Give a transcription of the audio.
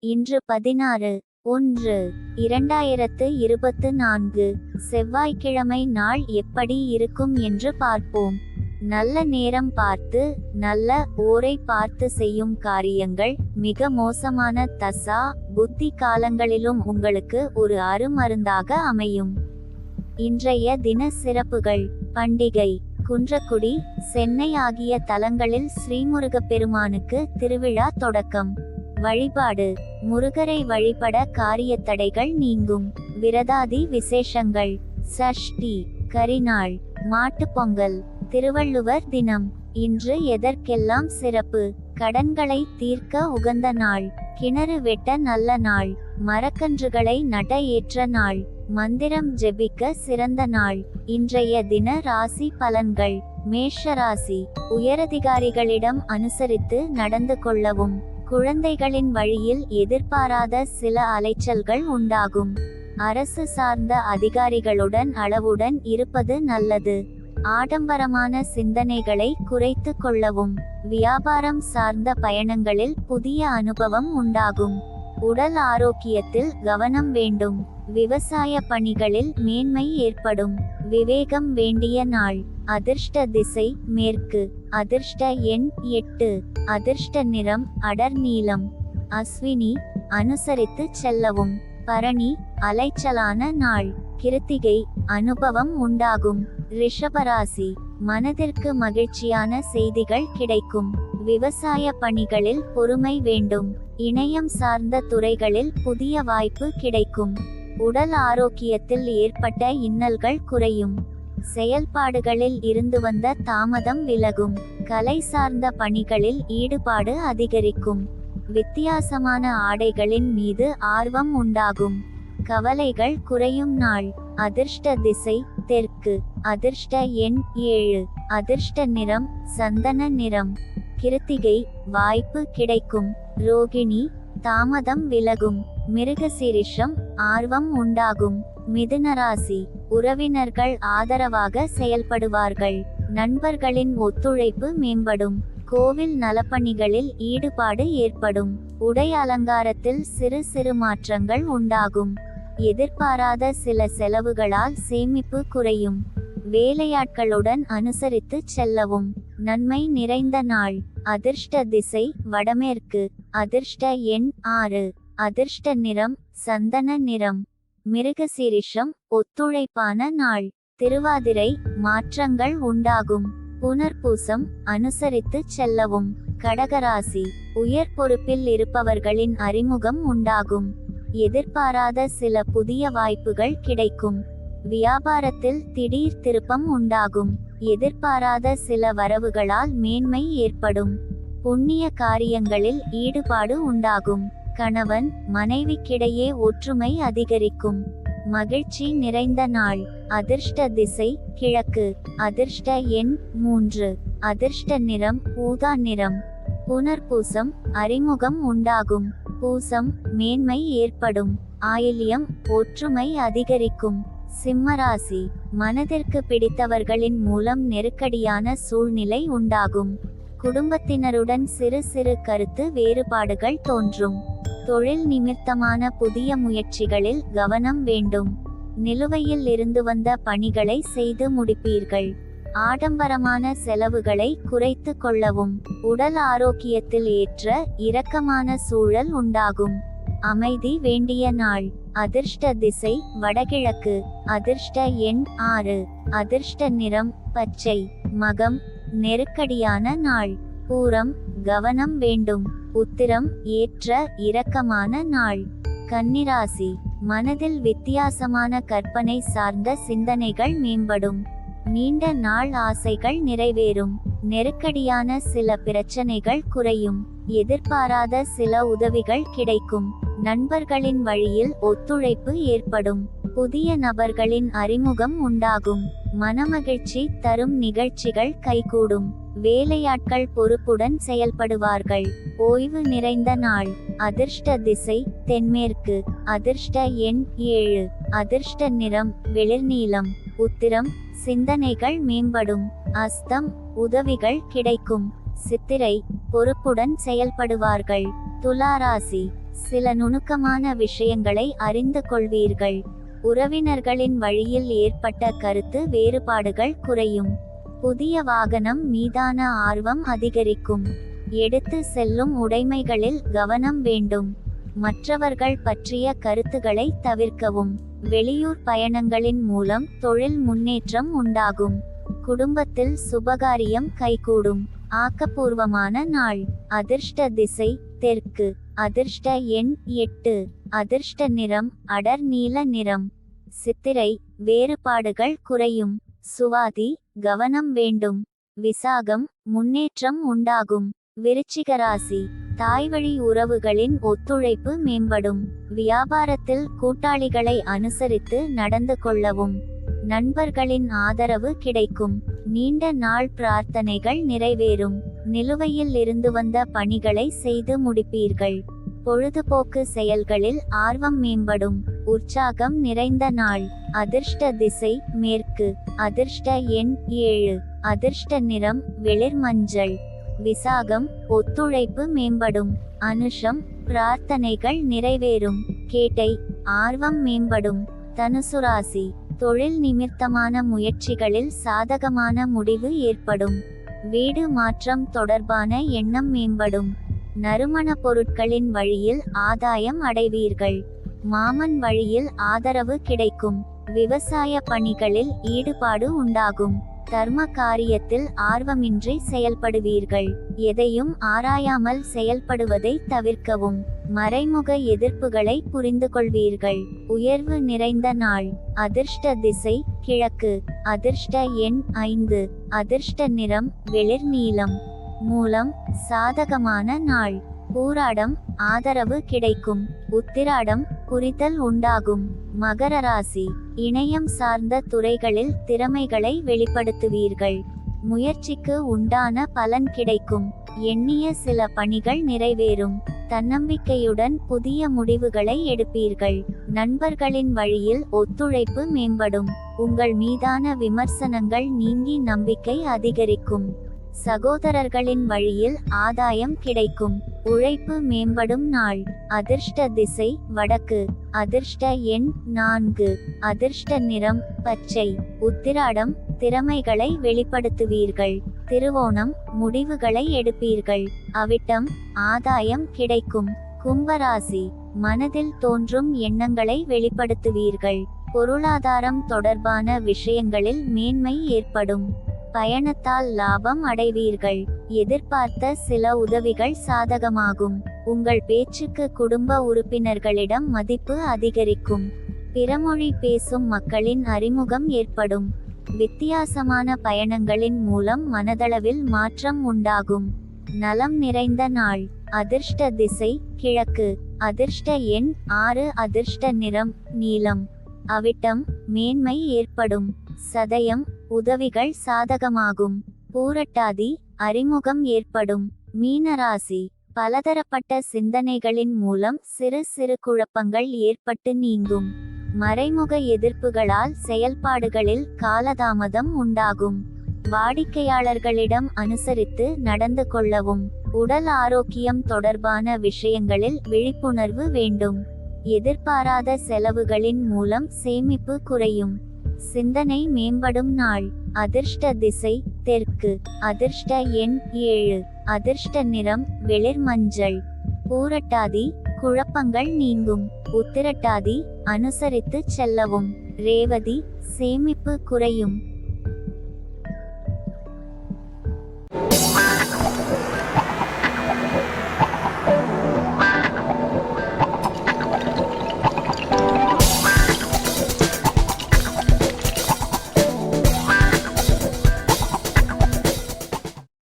இன்று பதினாறு ஒன்று இரண்டாயிரத்து இருபத்து நான்கு செவ்வாய்க்கிழமை நாள் எப்படி இருக்கும் என்று பார்ப்போம். நல்ல நேரம் பார்த்து நல்ல ஓரை பார்த்து செய்யும் காரியங்கள் மிக மோசமான தசா புத்தி காலங்களிலும் உங்களுக்கு ஒரு அருமருந்தாக அமையும். இன்றைய தின சிறப்புகள் பண்டிகை குன்றக்குடி சென்னை ஆகிய தலங்களில் ஸ்ரீமுருகப் பெருமானுக்கு திருவிழா தொடக்கம். வழிபாடு. முருகரை வழிபட காரிய தடைகள் நீங்கும். விரதாதி விசேஷங்கள். சஷ்டி கரிநாள் மாட்டுப்பொங்கல் திருவள்ளுவர் தினம். இன்று எதற்கெல்லாம் சிறப்பு? கடன்களை தீர்க்க உகந்த நாள். கிணறு வெட்ட நல்ல நாள். மரக்கன்றுகளை நட ஏற்ற நாள். மந்திரம் ஜெபிக்க சிறந்த நாள். இன்றைய தின ராசி பலன்கள். மேஷ ராசி. உயரதிகாரிகளிடம் அனுசரித்து நடந்து கொள்ளவும். குழந்தைகளின் வழியில் எதிர்பாராத சில அலைச்சல்கள் உண்டாகும். அரசு சார்ந்த அதிகாரிகளுடன் அளவுடன் இருப்பது நல்லது. ஆடம்பரமான சிந்தனைகளை குறைத்து கொள்ளவும் வியாபாரம் சார்ந்த பயணங்களில் புதிய அனுபவம் உண்டாகும். உடல் ஆரோக்கியத்தில் கவனம் வேண்டும். விவசாய பணிகளில் மேன்மை ஏற்படும். விவேகம் வேண்டிய நாள். அதிர்ஷ்ட திசை மேற்கு. அதிர்ஷ்ட எண் எட்டு. அதிர்ஷ்ட நிறம் அடர் நீளம் அஸ்வினி அனுசரித்து செல்லவும். பரணி அலைச்சலான நாள். கிருத்திகை அனுபவம் உண்டாகும். ரிஷபராசி. மனதிற்கு மகிழ்ச்சியான செய்திகள் கிடைக்கும். விவசாய பணிகளில் பொறுமை வேண்டும். இணையம் சார்ந்த துறைகளில் புதிய வாய்ப்பு கிடைக்கும். உடல் ஆரோக்கியத்தில் ஏற்பட்ட இன்னல்கள் குறையும். செயல்பாடுகளில் இருந்து வந்த தாமதம் விலகும். கலை சார்ந்த பணிகளில் ஈடுபாடு அதிகரிக்கும். வித்தியாசமான ஆடைகளின் மீது ஆர்வம் உண்டாகும். கவலைகள் குறையும் நாள். அதிர்ஷ்ட திசை தெற்கு. அதிர்ஷ்ட எண் ஏழு. அதிர்ஷ்ட நிறம் சந்தன நிறம். கிருத்திகை வாய்ப்பு கிடைக்கும். ரோகிணி தாமதம் விலகும். மிருகசீரிஷம் ஆர்வம் உண்டாகும். மிதுனராசி உறவினர்கள் ஆதரவாக செயல்படுவார்கள். நண்பர்களின் ஒத்துழைப்பு மேம்படும். கோவில் நலப்பணிகளில் ஈடுபாடு ஏற்படும். உடை அலங்காரத்தில் சிறு சிறு மாற்றங்கள் உண்டாகும். எதிர்பாராத சில செலவுகளால் சேமிப்பு குறையும். வேலையாட்களுடன் அனுசரித்து செல்லவும். நன்மை நிறைந்த நாள். அதிர்ஷ்ட திசை வடமேற்கு. அதிர்ஷ்ட எண் ஆறு. அதிர்ஷ்ட நிறம் சந்தன நிறம். மிருகசீரிஷம் ஒத்துழைப்பான நாள். திருவாதிரை மாற்றங்கள் உண்டாகும். புனர்பூசம் அனுசரித்து செல்லவும். கடகராசி. உயர் பொறுப்பில் இருப்பவர்களின் அறிமுகம் உண்டாகும். எதிர்பாராத சில புதிய வாய்ப்புகள் கிடைக்கும். வியாபாரத்தில் திடீர் திருப்பம் உண்டாகும். எதிர்பாராத சில வரவுகளால் மேன்மை ஏற்படும். புண்ணிய காரியங்களில் ஈடுபாடு உண்டாகும். கணவன் மனைவிக்கிடையே ஒற்றுமை அதிகரிக்கும். மகிழ்ச்சி நிறைந்த நாள். அதிர்ஷ்ட திசை கிழக்கு. அதிர்ஷ்ட எண் மூன்று. அதிர்ஷ்ட நிறம் ஊதா நிறம். புனர்பூசம் அறிமுகம் உண்டாகும். பூசம் மேன்மை ஏற்படும். ஆயில்யம் ஒற்றுமை அதிகரிக்கும். சிம்மராசி மனதிற்கு பிடித்தவர்களின் மூலம் நெருக்கடியான சூழ்நிலை உண்டாகும். குடும்பத்தினருடன் சிறு சிறு கருத்து வேறுபாடுகள் தோன்றும். தொழில் நிமித்தமான புதிய முயற்சிகளில் கவனம் வேண்டும். நிலுவையில் இருந்து வந்த பணிகளை செய்து முடிப்பீர்கள். ஆடம்பரமான செலவுகளை குறைத்து கொள்ளவும் உடல் ஆரோக்கியத்தில் ஏற்ற இரக்கமான சூழல் உண்டாகும். அமைதி வேண்டிய நாள். அதிர்ஷ்ட திசை வடகிழக்கு. அதிர்ஷ்ட எண் ஆறு. அதிர்ஷ்ட நிறம் பச்சை. மகம் நெருக்கடியான நாள். பூரம் கவனம் வேண்டும். உத்திரம் ஏற்ற இரக்கமான நாள். கன்னிராசி மனதில் வித்தியாசமான கற்பனை சார்ந்த சிந்தனைகள் மேம்படும். நீண்ட நாள் ஆசைகள் நிறைவேறும். நெருக்கடியான சில பிரச்சனைகள் குறையும். எதிர்பாராத சில உதவிகள் கிடைக்கும். நண்பர்களின் வழியில் ஒத்துழைப்பு ஏற்படும். புதிய நபர்களின் அறிமுகம் உண்டாகும். மனமகிழ்ச்சி தரும் நிகழ்ச்சிகள் கைகூடும். வேலையாட்கள் பொறுப்புடன் செயல்படுவார்கள். ஓய்வு நிறைந்த நாள். அதிர்ஷ்ட திசை தென்மேற்கு. அதிர்ஷ்ட எண் ஏழு. அதிர்ஷ்ட நிறம் வெளிர்நீலம். உத்திரம் சிந்தனைகள் மேம்படும். அஸ்தம் உதவிகள் கிடைக்கும். சித்திரை பொறுப்புடன் செயல்படுவார்கள். துலாராசி சில நுணுக்கமான விஷயங்களை அறிந்து கொள்வீர்கள். உறவினர்களின் வழியில் ஏற்பட்ட கருத்து வேறுபாடுகள் குறையும். புதிய வாகனம் மீதான ஆர்வம் அதிகரிக்கும். எடுத்து செல்லும் உடைமைகளில் கவனம் வேண்டும். மற்றவர்கள் பற்றிய கருத்துக்களை தவிர்க்கவும். வெளியூர் பயணங்களின் மூலம் தொழில் முன்னேற்றம் உண்டாகும். குடும்பத்தில் சுபகாரியம் கைகூடும். ஆக்கப்பூர்வமான நாள். அதிர்ஷ்ட திசை தெற்கு. அதிர்ஷ்ட எண் எட்டு. அதிர்ஷ்ட நிறம் அடர் நீல நிறம். சித்திரை வேறுபாடுகள் குறையும். சுவாதி கவனம் வேண்டும். விசாகம் முன்னேற்றம் உண்டாகும். விருச்சிகராசி தாய்வழி உறவுகளின் ஒத்துழைப்பு மேம்படும். வியாபாரத்தில் கூட்டாளிகளை அனுசரித்து நடந்து கொள்ளவும். நண்பர்களின் ஆதரவு கிடைக்கும். நீண்ட நாள் பிரார்த்தனைகள் நிறைவேறும். நிலுவையில் இருந்து வந்த பணிகளை செய்து முடிப்பீர்கள். பொழுதுபோக்கு செயல்களில் ஆர்வம் மேம்படும். உற்சாகம் நிறைந்த நாள். அதிர்ஷ்ட திசை மேற்கு. அதிர்ஷ்ட எண் ஏழு. அதிர்ஷ்ட நிறம் வெளிர் மஞ்சள் விசாகம் ஒத்துழைப்பு மேம்படும். அனுஷம் பிரார்த்தனைகள் நிறைவேறும். கேட்டை ஆர்வம் மேம்படும். தனுசுராசி தொழில் நிமித்தமான முயற்சிகளில் சாதகமான முடிவு ஏற்படும். வீடு மாற்றம் தொடர்பான எண்ணம் மேம்படும். நறுமண பொருட்களின் வழியில் ஆதாயம் அடைவீர்கள். மாமன் வழியில் ஆதரவு கிடைக்கும். விவசாய பணிகளில் ஈடுபாடு உண்டாகும். தர்ம காரியத்தில் ஆர்வமின்றி செயல்படுவீர்கள். எதையும் ஆராயாமல் செயல்படுவதை தவிர்க்கவும். மறைமுக எதிர்ப்புகளை புரிந்து கொள்வீர்கள் உயர்வு நிறைந்த நாள். அதிர்ஷ்ட திசை கிழக்கு. அதிர்ஷ்ட எண் ஐந்து. அதிர்ஷ்ட நிறம் வெளிர் நீலம் மூலம் சாதகமான நாள். பூராடம் ஆதரவு கிடைக்கும். உத்திராடம் புரிதல் உண்டாகும். மகர ராசி. இணையம் சார்ந்த துறைகளில் திறமைகளை வெளிப்படுத்துவீர்கள். முயற்சிக்கு உண்டான பலன் கிடைக்கும். எண்ணிய சில பணிகள் நிறைவேறும். தன்னம்பிக்கையுடன் புதிய முடிவுகளை எடுப்பீர்கள். நண்பர்களின் வழியில் ஒத்துழைப்பு மேம்படும். உங்கள் மீதான விமர்சனங்கள் நீங்கி நம்பிக்கை அதிகரிக்கும். சகோதரர்களின் வழியில் ஆதாயம் கிடைக்கும். உழைப்பு மேம்படும் நாள். அதிர்ஷ்ட திசை வடக்கு. அதிர்ஷ்ட எண் நான்கு. அதிர்ஷ்ட நிறம் பச்சை. உத்திராடம் திறமைகளை வெளிப்படுத்துவீர்கள். திருவோணம் முடிவுகளை எடுப்பீர்கள். அவிட்டம் ஆதாயம் கிடைக்கும். கும்பராசி மனதில் தோன்றும் எண்ணங்களை வெளிப்படுத்துவீர்கள். பொருளாதாரம் தொடர்பான விஷயங்களில் மேன்மை ஏற்படும். பயணத்தால் லாபம் அடைவீர்கள். எதிர்பார்த்த சில உதவிகள் சாதகமாகும். உங்கள் பேச்சுக்கு குடும்ப உறுப்பினர்களிடம் மதிப்பு அதிகரிக்கும். பிறமொழி பேசும் மக்களின் அறிமுகம் ஏற்படும். வித்தியாசமான பயணங்களின் மூலம் மனதளவில் மாற்றம் உண்டாகும். நலம் நிறைந்த நாள். அதிர்ஷ்ட திசை கிழக்கு. அதிர்ஷ்ட எண் ஆறு. அதிர்ஷ்ட நிறம் நீலம். அவிட்டம் மேன்மை ஏற்படும். சதயம் உதவிகள் சாதகமாகும். பூரட்டாதி அறிமுகம் ஏற்படும். மீனராசி. பலதரப்பட்ட சிந்தனைகளின் மூலம் சிறு சிறு குழப்பங்கள் ஏற்பட்டு நீங்கும். மறைமுக எதிர்ப்புகளால் செயல்பாடுகளில் காலதாமதம் உண்டாகும். வாடிக்கையாளர்களிடம் அனுசரித்து நடந்து கொள்ளவும் உடல் ஆரோக்கியம் தொடர்பான விஷயங்களில் விழிப்புணர்வு வேண்டும். எதிர்பாராத செலவுகளின் மூலம் சேமிப்பு குறையும். சிந்தனை மேம்படும் நாள். அதிர்ஷ்ட திசை தெற்கு. அதிர்ஷ்ட எண் ஏழு. அதிர்ஷ்ட நிறம் வெளிர் மஞ்சள். பூரட்டாதி குழப்பங்கள் நீங்கும். உத்திரட்டாதி அனுசரித்து செல்லவும். ரேவதி சேமிப்பு குறையும்.